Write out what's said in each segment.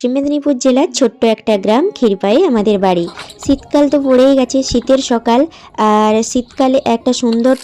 পশ্চিম মেদিনীপুর জেলার ছোট্ট একটা গ্রাম ক্ষীরপায়ে আমাদের বাড়ি। শীতকাল তো পড়েই গেছে, শীতের সকাল। আর শীতকালে একটা সুন্দর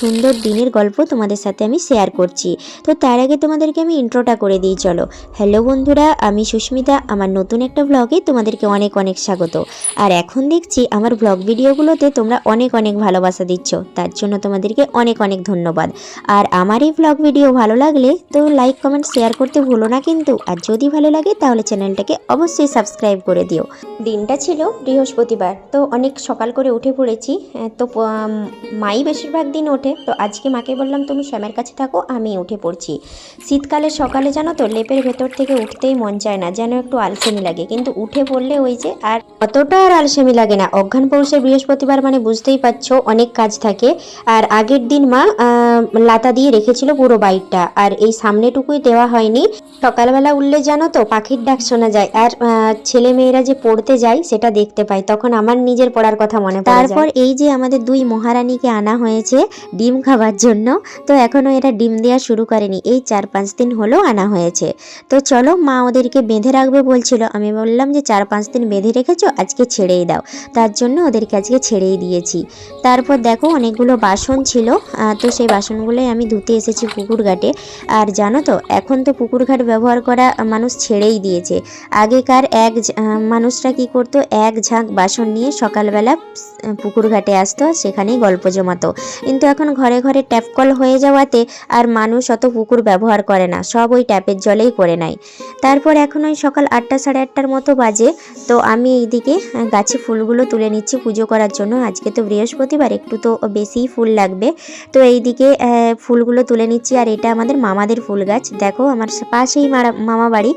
সুন্দর দিনের গল্প তোমাদের সাথে আমি শেয়ার করছি। তো তার আগে তোমাদেরকে আমি ইন্ট্রোটা করে দিই, চলো। হ্যালো বন্ধুরা, আমি সুস্মিতা, আমার নতুন একটা ব্লগে তোমাদেরকে অনেক অনেক স্বাগত। আর এখন দেখছি আমার ব্লগ ভিডিওগুলোতে তোমরা অনেক অনেক ভালোবাসা দিচ্ছ, তার জন্য তোমাদেরকে অনেক অনেক ধন্যবাদ। আর আমার এই ব্লগ ভিডিও ভালো লাগলে তো লাইক কমেন্ট শেয়ার করতে ভুলো না কিন্তু, আর যদি ভালো লাগে তাহলে চ্যানেলটাকে অবশ্যই সাবস্ক্রাইব করে দিও। দিনটা ছিল বৃহস্পতিবার, তো অনেক সকাল করে উঠে পড়েছি তো মাই বেশিরভাগ দিন ওঠে, তো আজকে মাকে বললাম, তুমি শ্যামের কাছে থাকো, আমি উঠে পড়ছি। শীতকালে, সকালে জানো তো, লেপের ভেতর থেকে উঠতেই মন চায় না, যেন একটু আলসেমি লাগে, কিন্তু উঠে পড়লে ওই যে আর অতটা আর আলসেমি লাগে না। অজ্ঞান পৌষে বৃহস্পতিবার মানে বুঝতেই পারছ, অনেক কাজ থাকে, আর আগের দিন মা লাতা দিয়ে রেখেছিল পুরো বাইকটা আর এই সামনেটুকুই দেওয়া হয়নি। সকালবেলা উঠলে জানো তো পাখির ডাক শোনা যায়। আর ছেলে মেয়েরা যে পড়তে যায়, সেটা দেখতে পাই তখন আমার নিজের পড়ার কথা মনে তারপর এই যে আমাদের দুই মহারানীকে আনা হয়েছে ডিম খাবার জন্য, তো এখনও এরা ডিম দেওয়া শুরু করেনি। এই চার পাঁচ দিন হলো আনা হয়েছে। তো চলো মা ওদেরকে বেঁধে রাখবে বলছিল। আমি বললাম যে, চার পাঁচ দিন বেঁধে রেখেছো, আজকে ছেড়েই দাও। তার জন্য ওদেরকে আজকে ছেড়েই দিয়েছি। তারপর দেখো অনেকগুলো বাসন ছিল। তো সেই বাসনগুলোই আমি ধুতে এসেছি পুকুর ঘাটে। আর জানো তো, এখন তো পুকুর ঘাট ব্যবহার করা মানুষ ছেড়েই দিয়েছে। আগেকার এক মানুষরা কি করতো? এক ঝাঁক বাসন নিয়ে সকালবেলা পুকুর ঘাটে আসতো, সেখানেই গল্প জমাতো। কিন্তু এখন ঘরে ঘরে ট্যাপ কল হয়ে যাওয়াতে আর মানুষ অত পুকুর ব্যবহার করে না, সব ওই ট্যাপের জলেই করে নেয়। তারপর এখন ওই সকাল আটটা সাড়ে আটটার মতো বাজে, তো আমি এইদিকে গাছে ফুলগুলো তুলে নিচ্ছি পুজো করার জন্য। আজকে তো বৃহস্পতিবার, একটু তো বেশিই ফুল লাগবে। তো এইদিকে ফুলগুলো তুলে নিচ্ছি, আর এটা আমাদের মামাদের ফুল গাছ। দেখো, আমার পাশেই মামা বাড়ি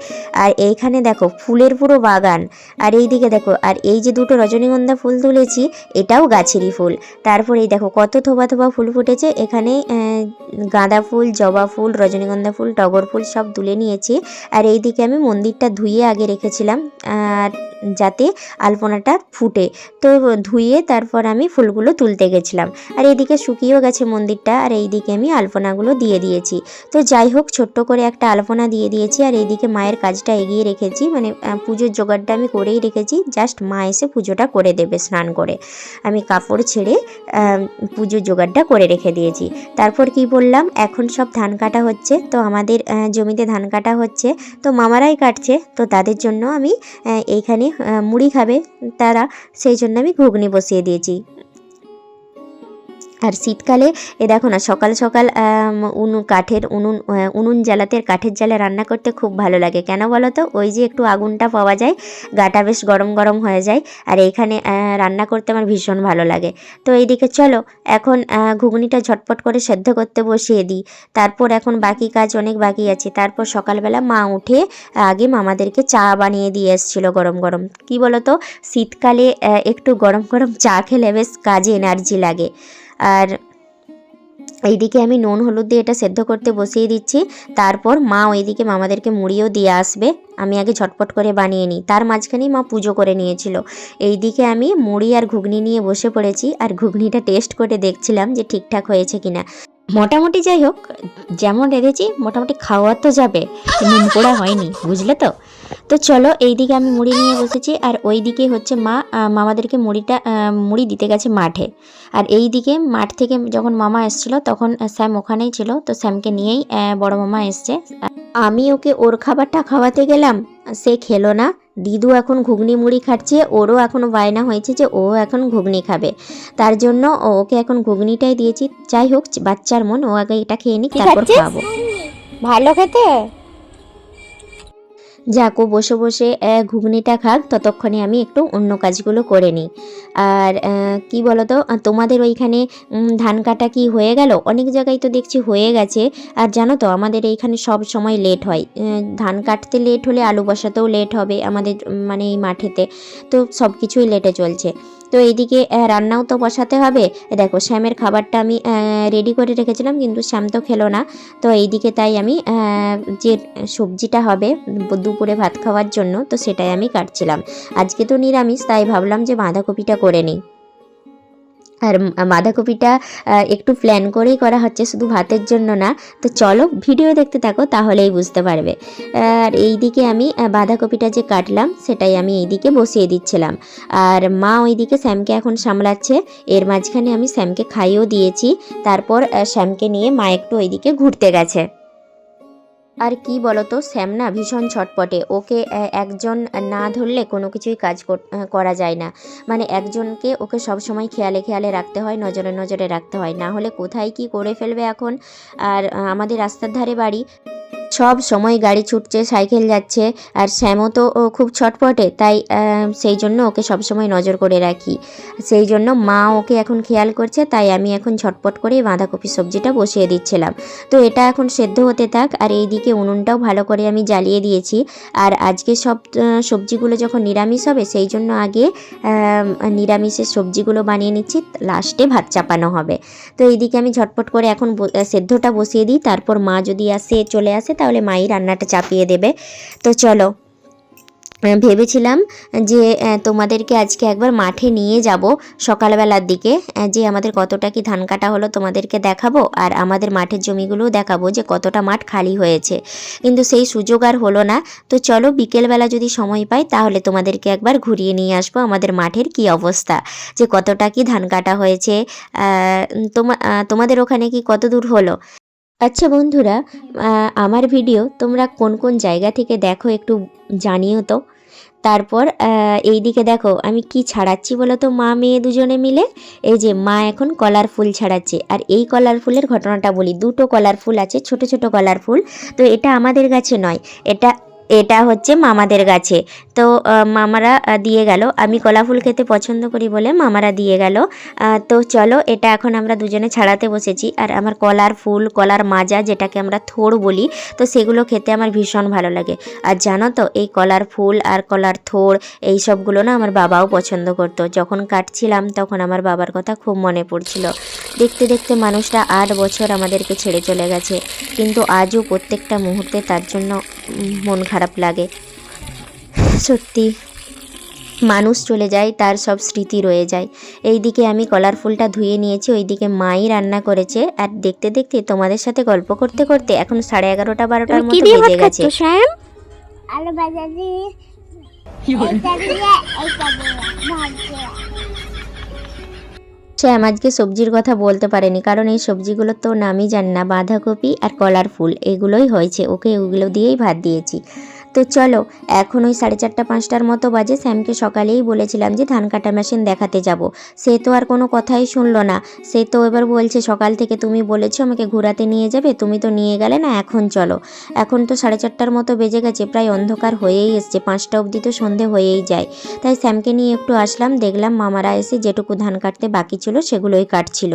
আর এইখানে দেখো ফুলের পুরো বাগান। আর এই দিকে দেখো, আর এই যে দুটো রজনীগন্ধা ফুল তুলেছি, এটাও গাছেরই ফুল। তারপরে এই দেখো কত থোবা থোবা ফুল ফুটেছে, এখানে গাঁদা ফুল, জবা ফুল, রজনীগন্ধা ফুল, টগর ফুল সব তুলে নিয়েছি। আর এই দিকে আমি মন্দিরটা ধুয়ে আগে রেখেছিলাম। আর যাতে আলপনাটা ফুটে। তো ধুয়ে তারপর আমি ফুলগুলো তুলতে গেছিলাম। আর এইদিকে শুকিয়েও গেছে মন্দিরটা, আর এইদিকে আমি আলপনাগুলো দিয়ে দিয়েছি। তো যাই হোক, ছোট্ট করে একটা আলপনা দিয়ে দিয়েছি, আর এইদিকে মায়ের কাজটা এগিয়ে রেখেছি। মানে পুজোর জোগাড়টা আমি করেই রেখেছি। জাস্ট মা এসে পুজোটা করে দেবে স্নান করে। আমি কাপড় ছেড়ে পুজোর জোগাড়টা করে রেখে দিয়েছি। তারপর কি বললাম, এখন সব ধান কাটা হচ্ছে। তো আমাদের জমিতে ধান কাটা হচ্ছে। তো মামারাই কাটছে। তো তাদের জন্য আমি এইখানে মুড়ি খাবে তারা সেই জন্য আমি ঘুগনি বসিয়ে দিয়েছি। আর শীতকালে এ দেখো না সকাল সকাল আম, উনু কাঠের উনুন উনুন জ্বালাতে কাঠের জ্বালে রান্না করতে খুব ভালো লাগে। কেন বলো তো ওই যে একটু আগুনটা পাওয়া যায় গাটা বেশ গরম গরম হয়ে যায় আর এইখানে রান্না করতে আমার ভীষণ ভালো লাগে। তো এইদিকে চলো এখন ঘুগনিটা ঝটপট করে সেদ্ধ করতে বসিয়ে দিই। তারপর এখন বাকি কাজ অনেক বাকি আছে। তারপর সকালবেলা মা উঠে আগে মামাদেরকে চা বানিয়ে দিয়ে এসেছিল গরম গরম। কি বলো তো শীতকালে একটু গরম গরম চা খেলে বেশ কাজে এনার্জি লাগে। আর এইদিকে আমি নুন হলুদ দিয়ে এটা সেদ্ধ করতে বসিয়ে দিচ্ছি। তারপর মা ওইদিকে মামাদেরকে মুড়িও দিয়ে আসবে। আমি আগে ঝটপট করে বানিয়ে নিই। তার মাঝখানেই মা পুজো করে নিয়েছিল। এইদিকে আমি মুড়ি আর ঘুগনি নিয়ে বসে পড়েছি আর ঘুগনিটা টেস্ট করে দেখছিলাম যে ঠিকঠাক হয়েছে কিনা। মোটামুটি যাই হোক, যেমন রেঁধেছি, মোটামুটি খাওয়া তো যাবে। নুন পোড়া হয়নি, বুঝলে তো? তো চলো এইদিকে আমি মুড়ি নিয়ে বসেছি আর ওইদিকে হচ্ছে মা মামাদেরকে মুড়িটা মুড়ি দিতে গেছে মাঠে। আর এই দিকে মাঠ থেকে যখন মামা এসেছিল তখন স্যাম ওখানেই ছিল তো স্যামকে নিয়েই বড় মামা এসছে। আমি ওকে ওর খাবারটা খাওয়াতে গেলাম সে খেলো না। দিদু এখন ঘুগনি মুড়ি খাচ্ছে ওরও এখন বায়না হয়েছে যে ও এখন ঘুগনি খাবে। তার জন্য ও- ওকে এখন ঘুগনিটাই দিয়েছি। যাই হোক বাচ্চার মন ও আগে এটা খেয়ে নিক কি তারপর খাব ভালো খেতে? যাকো, বসে বসে ঘুগনিটা খাক, ততক্ষণে আমি একটু অন্য কাজগুলো করে নিই। আর কি বলতো তোমাদের ওইখানে ধান কাটা কি হয়ে গেল? অনেক জায়গায় তো দেখছি হয়ে গেছে। আর জানো তো, আমাদের এইখানে সব সময় লেট হয়। ধান কাটতে লেট হলে আলু বসাতেও লেট হবে আমাদের মানে এই মাঠেতে। তো সব কিছুই লেটে চলছে। তো এইদিকে রান্নাও তো বসাতে হবে। দেখো, শ্যামের খাবারটা আমি রেডি করে রেখেছিলাম, কিন্তু শ্যাম তো খেলো না। তো এইদিকে তাই আমি যে সবজিটা হবে দুপুরে ভাত খাওয়ার জন্য, তো সেটাই আমি কাটছিলাম। আজকে তো নিরামিষ, তাই ভাবলাম যে বাঁধাকপিটা করে নিই। আর বাঁধাকপিটা একটু প্ল্যান করেই করা হচ্ছে, শুধু ভাতের জন্য না। তো চলো ভিডিও দেখতে থাকো, তাহলেই বুঝতে পারবে। আর এই দিকে আমি বাঁধাকপিটা যে কাটলাম, সেটাই আমি এইদিকে বসিয়ে দিচ্ছিলাম। আর মা ওইদিকে শ্যামকে এখন সামলাচ্ছে। এর মাঝখানে আমি শ্যামকে খাইয়েও দিয়েছি। তারপর শ্যামকে নিয়ে মা একটু ওইদিকে ঘুরতে গেছে। আর কি বলতো শ্যাম না ভীষণ ছটপটে। ওকে একজন না ধরলে কোনো কিছুই কাজ কর- যায় না। মানে একজনকে ওকে সবসময় খেয়ালে খেয়ালে রাখতে হয়, নজরে নজরে রাখতে হয়। না হলে কোথায় কি করে ফেলবে এখন? আর আমাদের রাস্তার ধারে বাড়ি। সব সময় গাড়ি ছুটছে, সাইকেল যাচ্ছে আর শ্যামও তো, ও খুব ছটপটে, তাই সেই জন্য ওকে সব সময় নজর করে রাখি। সেই জন্য মা ওকে এখন খেয়াল করছে, তাই আমি এখন ছটপট করে বাঁধাকপি সবজিটা বসিয়ে দিচ্ছিলাম। তো এটা এখন সেদ্ধ হতে থাক, আর এইদিকে উনুনটাও ভালো করে আমি জ্বালিয়ে দিয়েছি। আর আজকে সব সবজিগুলো যখন নিরামিষ হবে, সেই জন্য আগে নিরামিষের সবজিগুলো বানিয়ে নিচ্ছি, লাস্টে ভাত চাপানো হবে। তো এইদিকে আমি ঝটপট করে এখন সেদ্ধটা বসিয়ে দিই, তারপর মা যদি আসে, চলে আসে তাহলে মাই রান্নাটা চাপিয়ে দেবে। তো চলো ভেবেছিলাম যে তোমাদেরকে আজকে একবার মাঠে নিয়ে যাব সকালবেলার দিকে যে আমাদের কতটা কি ধান কাটা হলো তোমাদেরকে দেখাবো, আর আমাদের মাঠের জমিগুলোও দেখাবো যে কতটা মাঠ খালি হয়েছে। কিন্তু সেই সুযোগ আর হলো না। তো চলো, বিকেলবেলা যদি সময় পাই, তাহলে তোমাদেরকে একবার ঘুরিয়ে নিয়ে আসব আমাদের মাঠের কি অবস্থা, যে কতটা কি ধান কাটা হয়েছে তোমা- তোমাদের ওখানে কি কত দূর হলো? আচ্ছা বন্ধুরা আমার ভিডিও তোমরা কোন কোন জায়গা থেকে দেখো একটু জানিও তো। তারপর এই দিকে দেখো, আমি কি ছাড়াচ্ছি বলো তো, মা মেয়ে দুজনে মিলে? এই যে মা এখন কলার ফুল ছাড়াচ্ছে, আর এই কলার ফুলের ঘটনাটা বলি। দুটো কলার ফুল আছে, ছোট ছোট কলার ফুল। তো এটা আমাদের কাছে নয়, এটা এটা হচ্ছে মামাদের গাছে। তো মামারা দিয়ে গেল। আমি কলা ফুল খেতে পছন্দ করি বলে মামারা দিয়ে গেল। তো চলো, এটা এখন আমরা দুজনে ছাড়াতে বসেছি। আর আমার কলার ফুল, কলার মাজা যেটাকে আমরা থোড় বলি, তো সেগুলো খেতে আমার ভীষণ ভালো লাগে। আর জানো তো, এই কলার ফুল আর কলার থোড়, এই সবগুলো না আমার বাবাও পছন্দ করতো। যখন কাটছিলাম, তখন আমার বাবার কথা খুব মনে পড়ছিল। দেখতে দেখতে মানুষটা আট বছর আমাদেরকে ছেড়ে চলে গেছে। কিন্তু আজও প্রত্যেকটা মুহূর্তে তার জন্য মন খারাপ লাগে। সত্যি মানুষ চলে যায় তার সব স্মৃতি রয়ে যায়। এই দিকে আমি কলার ফুলটা ধুয়ে নিয়েছি ওই দিকে মাই রান্না করেছে। আর দেখতে দেখতে তোমাদের সাথে গল্প করতে করতে এখন সাড়ে এগারোটা বারোটার মতো বেজে গেছে। খাচ্ছ শ্যাম? আলু শ্যাম আজকে সবজির কথা বলতে পারেনি, কারণ এই সবজিগুলো তো নামই জান না, বাঁধাকপি আর কলার ফুল, এগুলোই হয়েছে, ওকে ওগুলো দিয়েই ভাত দিয়েছি। তো চলো, এখন ওই সাড়ে চারটা, পাঁচটার মতো বাজে স্যামকে সকালেই বলেছিলাম যে ধান কাটা মেশিন দেখাতে যাব। সে তো আর কোনো কথাই শুনলো না। সে তো এবার বলছে, সকাল থেকে তুমি বলেছ আমাকে ঘোরাতে নিয়ে যাবে, তুমি তো নিয়ে গেলে না, এখন চলো। এখন তো সাড়ে চারটার মতো বেজে গেছে, প্রায় অন্ধকার হয়েই এসছে, পাঁচটা অবধি তো সন্ধে হয়েই যায়। তাই স্যামকে নিয়ে একটু আসলাম, দেখলাম মামারা এসে যেটুকু ধান কাটতে বাকি ছিল সেগুলোই কাটছিল।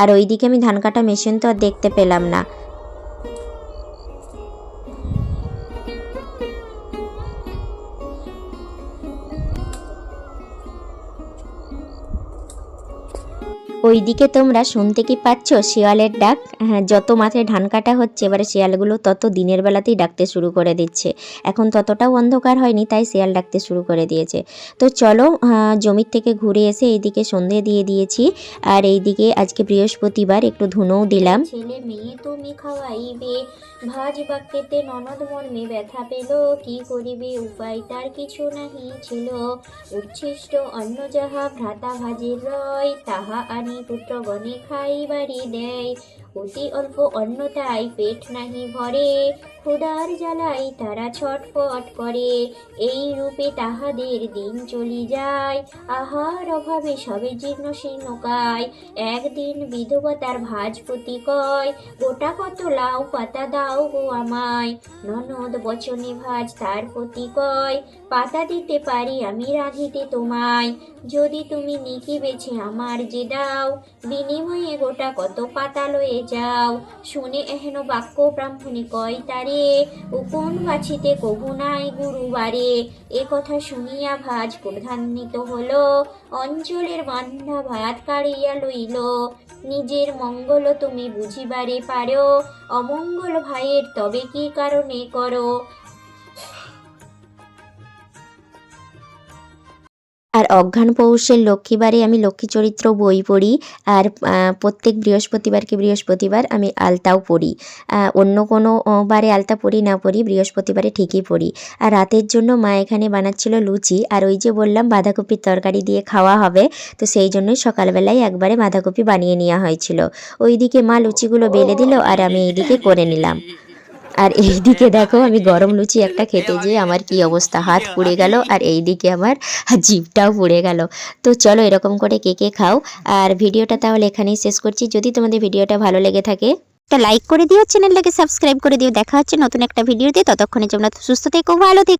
আর ওইদিকে আমি ধান কাটা মেশিন তো আর দেখতে পেলাম না। ওইদিকে তোমরা শুনতে কি পাচ্ছ? শিয়ালের ডাক। হ্যাঁ যত মাথায় ধান কাটা হচ্ছে, এবারে শিয়ালগুলো তত দিনের বেলাতেই ডাকতে শুরু করে দিচ্ছে। এখন ততটাও অন্ধকার হয়নি, তাই শিয়াল ডাকতে শুরু করে দিয়েছে। তো চলো জমির থেকে ঘুরে এসে এইদিকে সন্ধে দিয়ে দিয়েছি। আর এইদিকে আজকে বৃহস্পতিবার, একটু ধুনোও দিলাম। ছেলে মেয়ে তুমি খাওয়াইবে, ভাজ বাক্যেতে ননদ মর্মে ব্যথা পেল। কি করিবে, উপায় তার কিছু নাহি ছিল। উচ্ছিষ্ট অন্ন যাহা ভ্রাতা ভাজির রয়, তাহা আনি পুত্রগণে খাইবারি দেয় অতি অল্প অন্ন তাই পেট নাহি ভরে ক্ষুদার জ্বালাই তারা ছটফট করে। এই রূপে তাহাদের দিন চলি যায়, আহার অভাবে সবে জীর্ণ শীর্ণকায় একদিন বিধবা তার ভাজপতি কয়, গোটা কত লাউ পাতা দাও গো আমায়। ননদ বচনে ভাজ তার পতি কয়, পাতা দিতে পারি আমি রাঁধিতে তোমায়। যদি তুমি নিকি বেছে আমার যে দাও, বিনিময়ে গোটা কত পাতা লয়ে যাও। শুনে এহেন বাক্য ব্রাহ্মণী কয়, তারে ও কোন বাছিতে কবু নাই গুরুবারে। এ কথা শুনিয়া ভাজ প্রধান্বিত হলো। অঞ্চলের বান্ধা ভাত কাড়িয়া লইল। নিজের মঙ্গল তুমি বুঝিবারে পারো। অমঙ্গল ভাইয়ের তবে কি কারণে করো? আর অজ্ঞান পৌষের লক্ষ্মীবারে আমি লক্ষ্মী চরিত্র বই পড়ি আর প্রত্যেক বৃহস্পতিবারকে বৃহস্পতিবার আমি আলতাও পড়ি। অন্য কোনো বারে আলতা পড়ি না পড়ি, বৃহস্পতিবারে ঠিকই পড়ি। আর রাতের জন্য মা এখানে বানাচ্ছিল লুচি, আর ওই যে বললাম বাঁধাকপির তরকারি দিয়ে খাওয়া হবে, তো সেই জন্যই সকালবেলায় একবারে বাঁধাকপি বানিয়ে নেওয়া হয়েছিল। ওইদিকে মা লুচিগুলো বেলে দিল আর আমি এইদিকে করে নিলাম। আর এইদিকে দেখো, আমি গরম লুচি একটা খেতে যেয়ে আমার কি অবস্থা? হাত পুড়ে গেল আর এই দিকে আমার জিভটাও পুড়ে গেল। তো চলো এরকম করে কে কে খাও। আর ভিডিওটা তাহলে এখানেই শেষ করছি। যদি তোমাদের ভিডিওটা ভালো লেগে থাকে, একটা লাইক করে দিও, চ্যানেলটাকে সাবস্ক্রাইব করে দিও। দেখা হচ্ছে নতুন একটা ভিডিও দিয়ে ততক্ষণে তোমরা সুস্থ থেকো, ভালো থেকো।